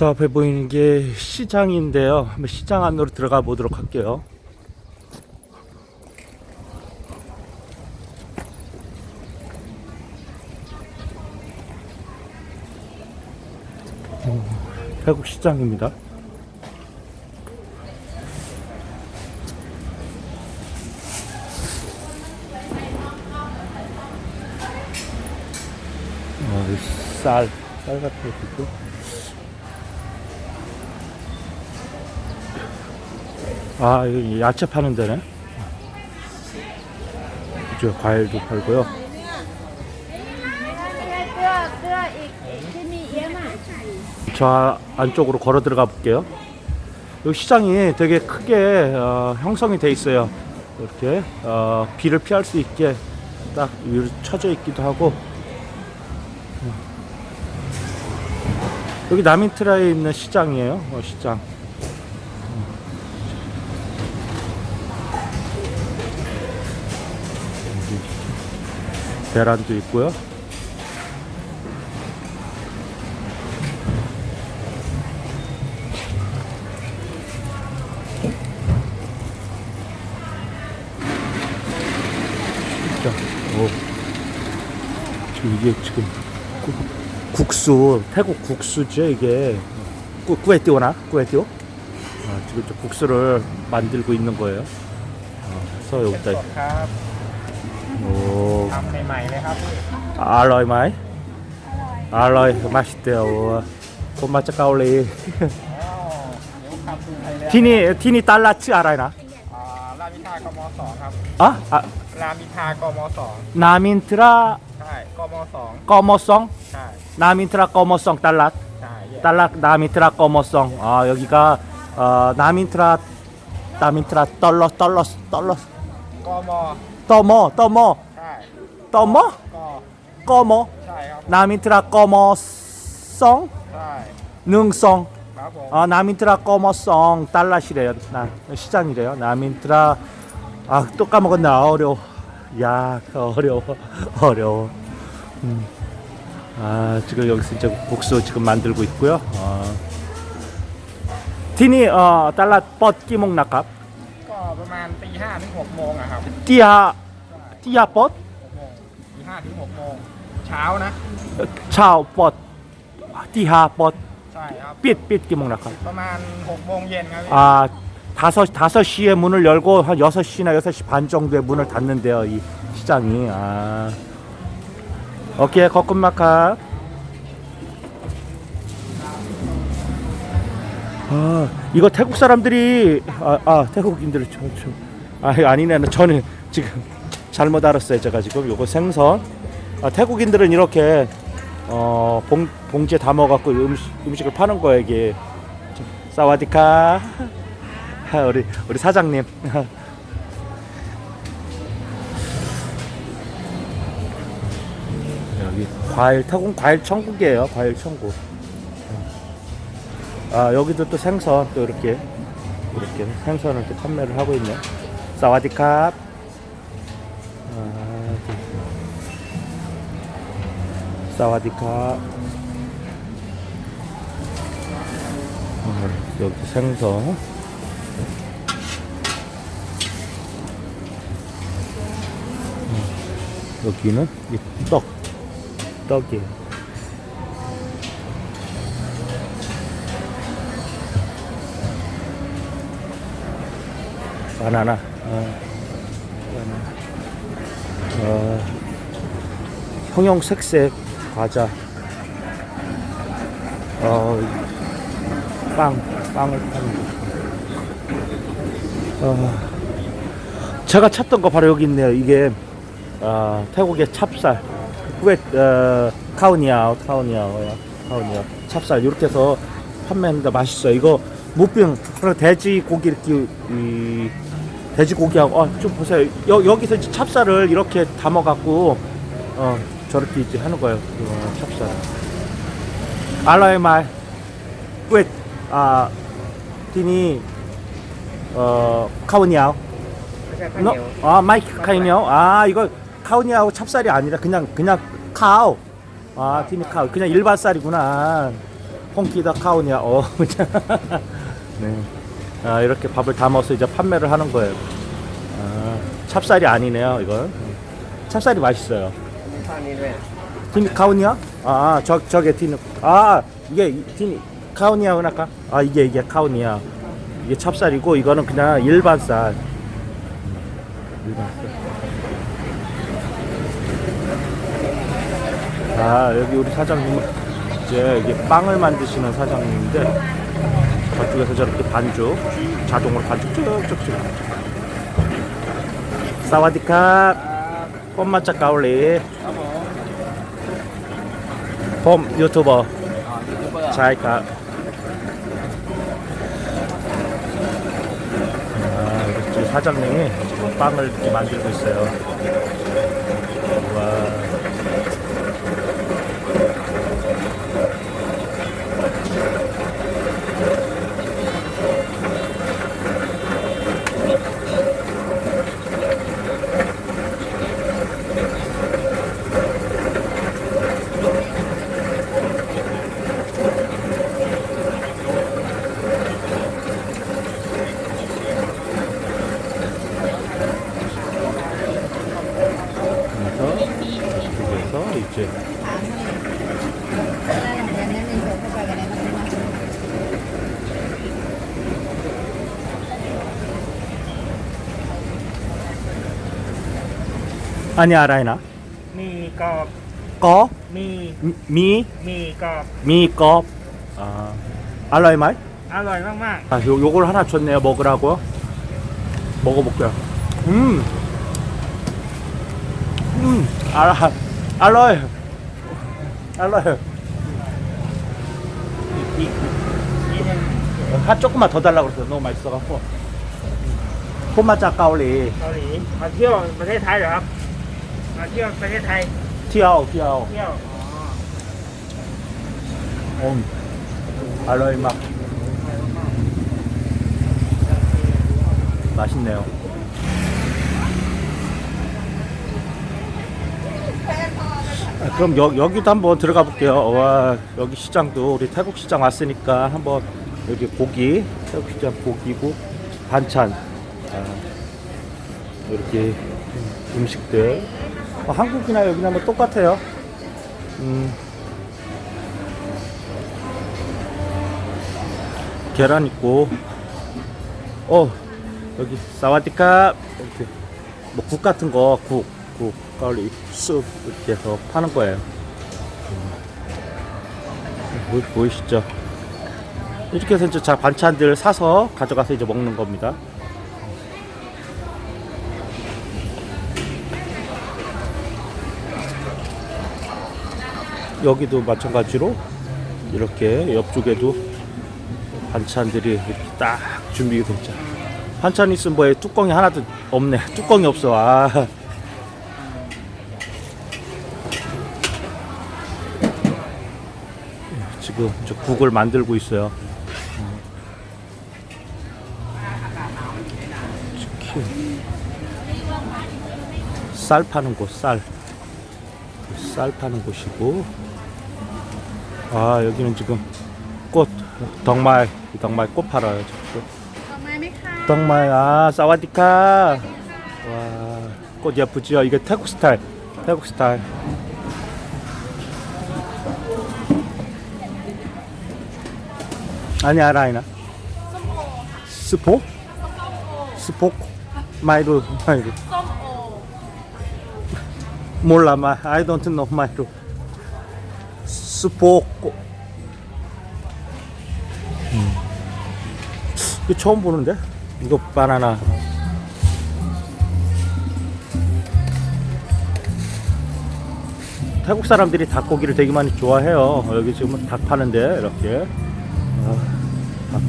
저 앞에 보이는 게 시장인데요. 한번 시장 안으로 들어가 보도록 할게요. 오, 태국 시장입니다. 어, 이 쌀, 쌀 같은 것도 있고. 아 여기 야채 파는 데네. 이쪽 과일도 팔고요. 저 안쪽으로 걸어 들어가 볼게요. 여기 시장이 되게 크게 어, 형성이 돼 있어요. 이렇게 어, 비를 피할 수 있게 딱 위로 쳐져 있기도 하고. 여기 남인트라에 있는 시장이에요 어, 시장. 계란도 있고요. 이게 지금 국, 수 태국 국수죠 이게 꾸에띠오나 꾸에띠오 아, 지금 저 국수를 만들고 있는 거예요. 아, 서 여기다. ทำใหม่ๆเลยครับ 알로이 마이 알로이 맛있대요 우와. 돈 맛 까올리 อ๋อเดี๋ยวคำดูไทยแล้ว 티니 티니 달라치 알아이나 อ่ารามอินทรากมสองครับ 아? 아 รามอินทรากมสอง 나민트라 ใช่กมสอง 꺼머성 ใช่ 나민트라 꺼머성 달랏 ใช่แยก 달락 나민트라 꺼머성 아 여기가 어, 나민트라 나민트라 떨러 떨러 떨러 กม 떠머 떠머 ใช่ 떠머 ก 꺼머 ใช่ครับ 나민트라 꺼머성 ใช่ 능성 ครับผม 아 나민트라 꺼머성 달랏이래요 나 시장이래요 나민트라 아 또 까먹었나 어려워 야 어려워 어려워 음. 아 지금 여기서 이제 국수 지금 만들고 있고요 어. 티니 어 달랏 뻗 끼목 낙갑 ก็ประมาณตีห้าถึงหกโมงอะครับ 띠야 띠야 뻗 หกโมงตีห้าถึงหกโมงเช้านะ 차오 뻗 띠하 뻗 ใช่ครับ 삔삔 끼목 낙갑 ประมาณหกโมงเย็นครับพี่ 아 다섯 다섯 시에 문을 열고 한 여섯 시나 여섯 시 반 정도에 문을 닫는데요 이 시장이 아 오케이 거꾸마카 아 이거 태국 사람들이 아, 아 태국인들 저저 아 아니네 저는 지금 잘못 알았어요. 제가 지금 요거 생선. 아, 태국인들은 이렇게 어 봉, 봉지에 담아 갖고 음식, 음식을 파는 거예요 이게. 사와디카. 아, 우리 우리 사장님. 여기 과일 태국 과일 천국이에요 과일 천국. 아 여기도 또 생선 또 이렇게 이렇게 생선을 또 판매를 하고 있네. 사와디캅 아, 또. 사와디캅 어, 여기 생선. 어, 여기는 이 떡. 떡이에요 바나나. 어, 바나나. 어, 형형 색색 과자 어, 빵, 빵을 파는 거. 어, 제가 찾던 거 바로 여기 있네요. 이게 어, 태국의 찹쌀, 꾸에 어, 카우니아오, 카우니아오, 카우니아오, 찹쌀 이렇게 해서 판매하는데 맛있어요. 이거 무빙, 그리고 돼지 고기 이렇게 이 돼지 고기하고 어, 좀 보세요. 여, 여기서 찹쌀을 이렇게 담아갖고 어, 저렇게 이제 하는 거예요. 찹쌀. 알라의 말. 왜, 아, 티니, 어, 카오니아오. No? 아, 마이크 카오니아오. 아, 이거 카오니아오 찹쌀이 아니라 그냥, 그냥 카오. 아, 티니 카오. 그냥 일반 쌀이구나. 펑키다 카오니아오. 네. 아, 이렇게 밥을 담아서 이제 판매를 하는 거예요. 아, 찹쌀이 아니네요, 이건. 찹쌀이 맛있어요. 티니 카운이야? 아, 아, 저 저게 티니. 아, 아, 이게 티니 카운이야 그나까? 아, 이게 이게 카운이야. 이게 찹쌀이고 이거는 그냥 일반 쌀. 일반 쌀. 아, 여기 우리 사장님 이제 이게 빵을 만드시는 사장님인데 저쪽에서 저렇게 반죽 자동으로 반죽 쭉쭉쭉. 사와디캅. 뻔마짝 가올리. 봄 유튜버. 자이카. 아, 사장님이 빵을 이렇게 만들고 있어요. 와. 아니 알아이나 มีกรอบ 거 มี 미 มีกรอบ 미겁 아 알라이 말? อร่อยมาก 아, 요, 요걸 하나 줬네요 먹으라고 먹어볼게요 음, 음, 알아, 알로이, 알로이. ๆอีกนิดนึง 한 조금만 더 달라고 그랬어. 너무 맛있어갖고. 폼마짜 까올리. เกาหลีมาเที่ยวประเทศไทยเหรอครับ มาเที่ยวประเทศไทย 티아오, 티아오. เที่ยวอ๋อ 음. 알로이 맛. 맛있네요. 아, 그럼 여, 여기도 한번 들어가 볼게요. 와, 여기 시장도 우리 태국 시장 왔으니까 한번 여기 고기, 태국 시장 고기고 반찬. 아, 이렇게 음식들. 어, 한국이나 여기나 뭐 똑같아요. 음. 계란 있고, 어, 여기 사와디캅 이렇게 뭐 국 같은 거, 국, 국, 가을리, 쑥 이렇게 해서 파는 거예요. 음. 보, 보이시죠? 이렇게 해서 이제 자 반찬들 사서 가져가서 이제 먹는 겁니다. 여기도 마찬가지로 이렇게 옆쪽에도 반찬들이 이렇게 딱 준비가 됐죠. 반찬 있으면 뭐에 뚜껑이 하나도 없네. 뚜껑이 없어. 아. 지금 저 국을 만들고 있어요. 치킨. 쌀 파는 곳, 쌀. 쌀 파는 곳이고. 아, 여기는 지금 꽃, 덕말, 덕말 꽃 팔아요. 저쪽. ออกมาไหมคะ 덕말, 아, 사와디카. 와, 꽃 예쁘지요? 이게 태국 스타일. 태국 스타일. 아니, 알아, 아이나? 스포? 스포? 마이루, 마이루. ส้มโอ 몰라, 마, I don't know, 마이루. 스포. 음. 이거 처음 보는데? 이거 바나나. 태국 사람들이 닭고기를 되게 많이 좋아해요. 여기 지금 닭 파는데 이렇게. 어, 닭.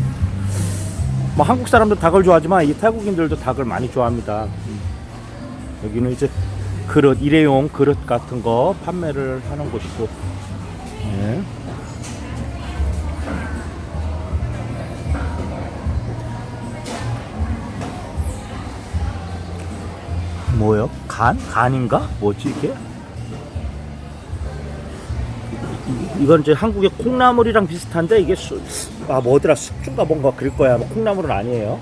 뭐 한국 사람도 닭을 좋아하지만 이 태국인들도 닭을 많이 좋아합니다. 음. 여기는 이제 그릇 일회용 그릇 같은 거 판매를 하는 곳이고. 예. 뭐요? 간? 간인가? 뭐지 이게? 이건 이제 한국의 콩나물이랑 비슷한데 이게 수, 아 뭐더라 숙주가 뭔가 그럴 거야. 뭐 콩나물은 아니에요.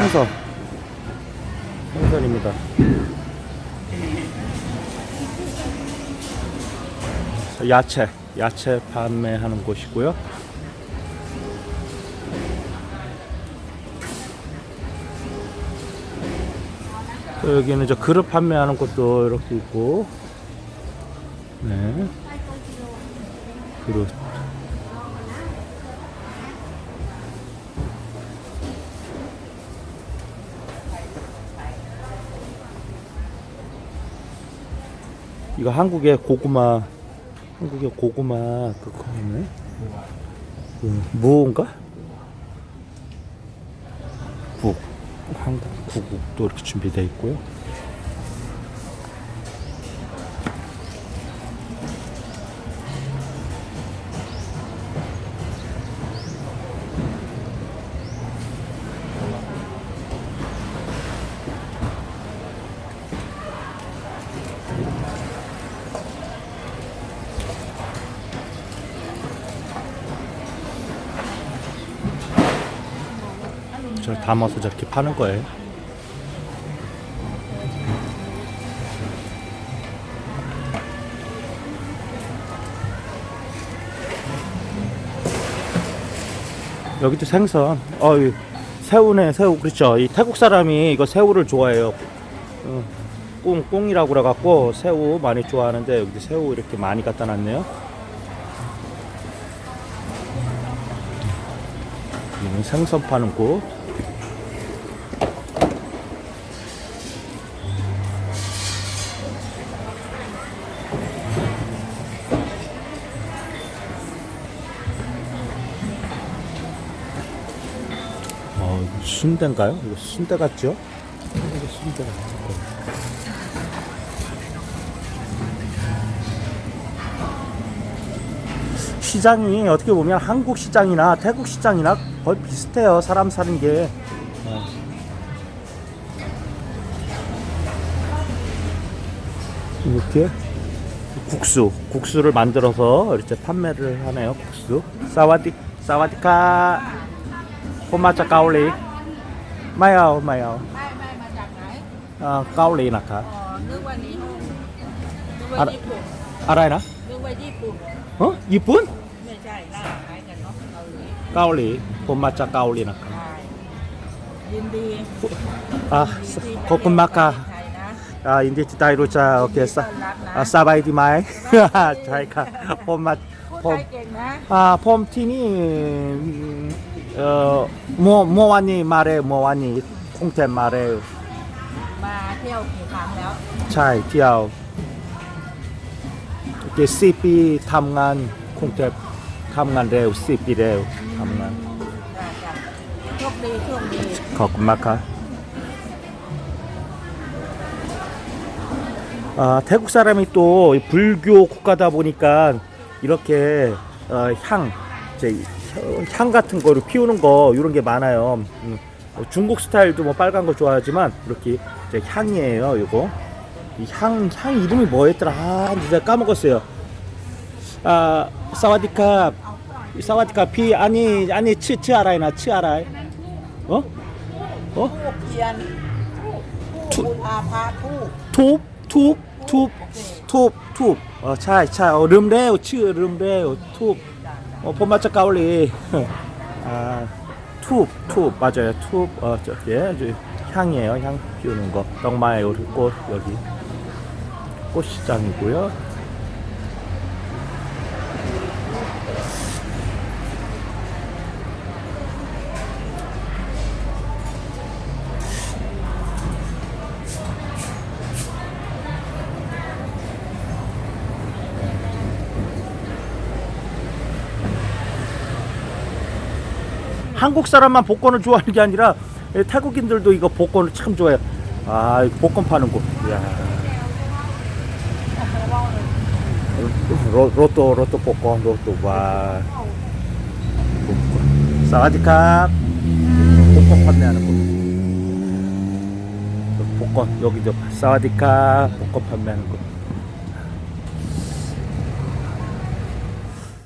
생선 생선입니다. 야채 야채 판매하는 곳이고요. 또 여기는 저 그릇 판매하는 곳도 이렇게 있고, 네, 그릇. 이거 한국의 고구마, 한국의 고구마 그거네. 그 무인가? 국, 한국 구국도 이렇게 준비되어 있고요. 저 담아서 저렇게 파는 거예요. 여기도 생선. 어, 이 새우네, 새우. 그렇죠. 이 태국 사람이 이거 새우를 좋아해요. 어, 꽁, 꽁이라고 그래갖고 새우 많이 좋아하는데 여기도 새우 이렇게 많이 갖다 놨네요. 생선 파는 곳. 순대인가요? 이거 순대 같죠? 이거 순대 같은 거. 시장이 어떻게 보면 한국 시장이나 태국 시장이나 거의 비슷해요. 사람 사는 게. 어. 이렇게 국수, 국수를 만들어서 이렇게 판매를 하네요. 국수. 사와디, 사와디카. 포마차 가올리. ไม่เอาไม่เอาไม่ไม่มาจากไหนเออเกาหลีนะครับ อ๋อนึกว่านี้นึกว่าญี่ปุ่นอะไรนะนึกว่าญี่ปุ่นฮะญี่ปุ่นไม่ใช่ล่าคล้ยกันเนาะเกาหลีเกาหลี ผมมาจากเกาหลีนะครับยินดีอะยินดีขอบคุณมากค่ะยนะอ่ายินดีที่ได้รู้จักโอเคสะสบายดีไหม ใช่ค่ะผมมาผมอ่าผมที่นี่ 어, 뭐 뭐와니 말해 뭐와니 콩템 말해. มาเที่ยวกี่ครั้งแล้ว 차이 티아오. 이게 CP 탐간 콩템 탐간 레우 CP 레우 탐간. จ้ะจ้ะโชคดีโชคดี 거꾸마카. 아, 태국 사람이 또 불교 국가다 보니까 이렇게 어, 향, 이제 향 같은 거를 피우는 거 이런 게 많아요. 음, 뭐 중국 스타일도 뭐 빨간 거 좋아하지만 이렇게 향이에요. 이거 향향 향 이름이 뭐였더라? 아, 진짜 까먹었어요. 아, 사와디카 사와디카 피 아니 아니 치치 알아이나 치 알아이. 어? 어? 톱, 톱, 톱, 톱, 톱. 어, 차, 차. 어, 름레오, 치, 름레오, 톱. 어, 폼마차 까올리. 아, 톱, 톱. 맞아요. 톱. 어, 저기, 저 향이에요. 향 피우는 거. 떡마에 우리 꽃, 여기. 꽃시장이고요. 한국 사람만 복권을 좋아하는 게 아니라 예, 태국인들도 이거 복권을 참 좋아해요. 아, 복권 파는 곳. 이야. 로, 로또, 로또 복권, 로또, 와. 복권. 사와디캅. 복권 판매하는 곳. 복권 여기 저 사와디카 복권 판매하는 곳.